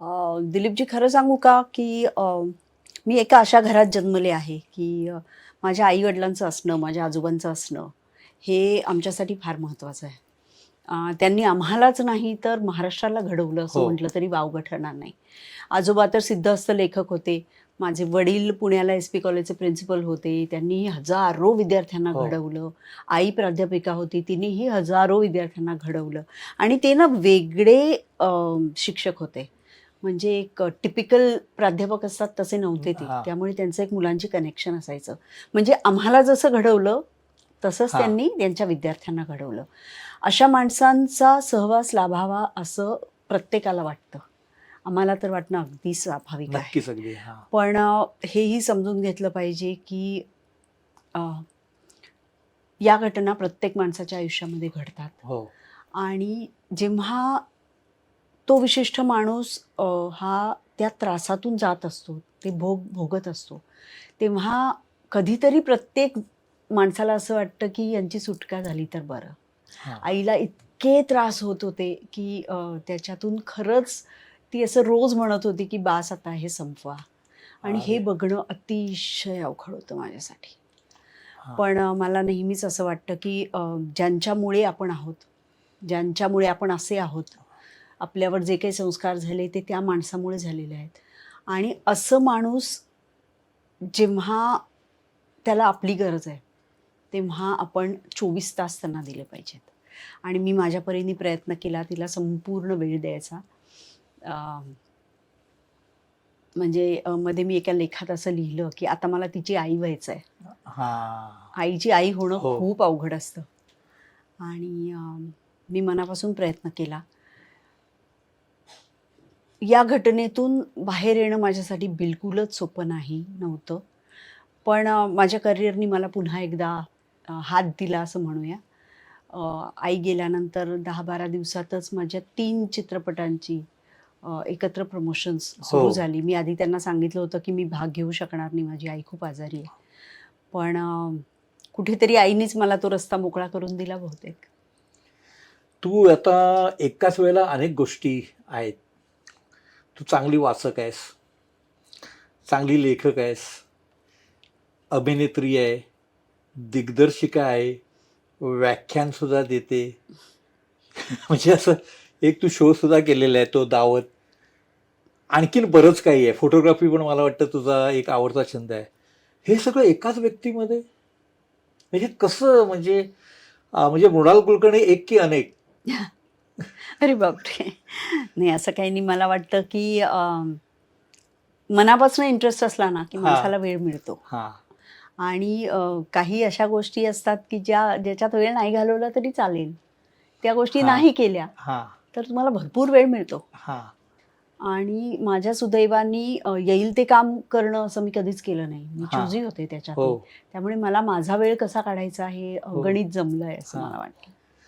दिलीपजी खरं सांगू का की मी एका अशा घरात जन्मले आहे की माझ्या आई वडिलांचं असणं माझ्या आजोबांचं असणं हे आमच्यासाठी फार महत्त्वाचं आहे. त्यांनी आम्हालाच नाही तर महाराष्ट्राला घडवलं असं हो. म्हटलं तरी वावगं ठरणार नाही. आजोबा तर सिद्धहस्त लेखक होते. माझे वडील पुण्याला एस पी कॉलेजचे प्रिन्सिपल होते. त्यांनीही हजारो विद्यार्थ्यांना हो. घडवलं. आई प्राध्यापिका होती. तिनेही हजारो विद्यार्थ्यांना घडवलं. आणि ते ना वेगळे शिक्षक होते. म्हणजे एक टिपिकल प्राध्यापक असतात तसे नव्हते ते. त्यामुळे त्यांचं एक मुलांची कनेक्शन असायचं. म्हणजे आम्हाला जसं घडवलं तसंच. त्यांनी त्यांच्या विद्यार्थ्यांना घडवलं. अशा माणसांचा सहवास लाभावा असं प्रत्येकाला वाटतं. आम्हाला तर वाटणं अगदी स्वाभाविक आहे. हा. पण हेही समजून घेतलं पाहिजे की या घटना प्रत्येक माणसाच्या आयुष्यामध्ये घडतात. हो. आणि जेव्हा तो विशिष्ट माणूस हा त्या त्रासातून जात असतो ते भोग भोगत असतो तेव्हा कधीतरी प्रत्येक माणसाला असं वाटतं की यांची सुटका झाली तर बरं. आईला इतके त्रास होत होते की त्याच्यातून खरंच ती असं रोज म्हणत होती की बास आता हे संपवा आणि हे. बघणं अतिशय अवघड होतं माझ्यासाठी. पण मला नेहमीच असं वाटतं की ज्यांच्यामुळे आपण आहोत ज्यांच्यामुळे आपण असे आहोत आपल्यावर जे काही संस्कार झाले ते त्या माणसामुळे झालेले आहेत. आणि असं माणूस जेव्हा त्याला आपली गरज आहे तेव्हा आपण चोवीस तास त्यांना दिले पाहिजेत. आणि मी माझ्या परीने प्रयत्न केला तिला संपूर्ण वेळ द्यायचा. म्हणजे मध्ये मी एका लेखात असं लिहिलं की आता मला तिची आई व्हायचं आहे. हा. आईची आई होणं हो. खूप अवघड असतं. आणि मी मनापासून प्रयत्न केला. या घटनेतून बाहेर येणं माझ्यासाठी बिलकुलच सोपं नाही नव्हतं. पण माझ्या करिअरनी मला पुन्हा एकदा हात दिला असं म्हणूया. आई गेल्यानंतर दहा बारा दिवसातच माझ्या तीन चित्रपटांची एकत्र प्रमोशन्स सुरू हो. झाली. मी आधी त्यांना सांगितलं होतं की मी भाग घेऊ शकणार नाही माझी आई खूप आजारी आहे. पण कुठेतरी आईनीच मला तो रस्ता मोकळा करून दिला बहुतेक. तू आता एकाच वेळेला अनेक गोष्टी आहेत. तू चांगली वाचक आहेस. चांगली लेखक आहेस. अभिनेत्री आहे. दिग्दर्शिका आहे. व्याख्यानसुद्धा देते. म्हणजे असं एक तू शोसुद्धा केलेला आहे तो दावत. आणखीन बरंच काही आहे. फोटोग्राफी पण मला वाटतं तुझा एक आवडता छंद आहे. हे सगळं एकाच व्यक्तीमध्ये? म्हणजे कसं म्हणजे म्हणजे मृणाल कुलकर्णी एक की अनेक? अरे बापरे. नाही असं काही नाही. मला वाटतं की मनापासून इंटरेस्ट असला ना की. माणसाला वेळ मिळतो. आणि काही अशा गोष्टी असतात की ज्या ज्याच्यात वेळ नाही घालवला तरी चालेल. त्या गोष्टी. नाही केल्या तर तुम्हाला भरपूर वेळ मिळतो. आणि माझ्या सुदैवानी येईल ते काम करणं असं मी कधीच केलं नाही. मी. चुजी होते त्याच्यात हो. त्यामुळे मला माझा वेळ कसा काढायचा हे हो. गणित जमलंय असं. मला वाटतं.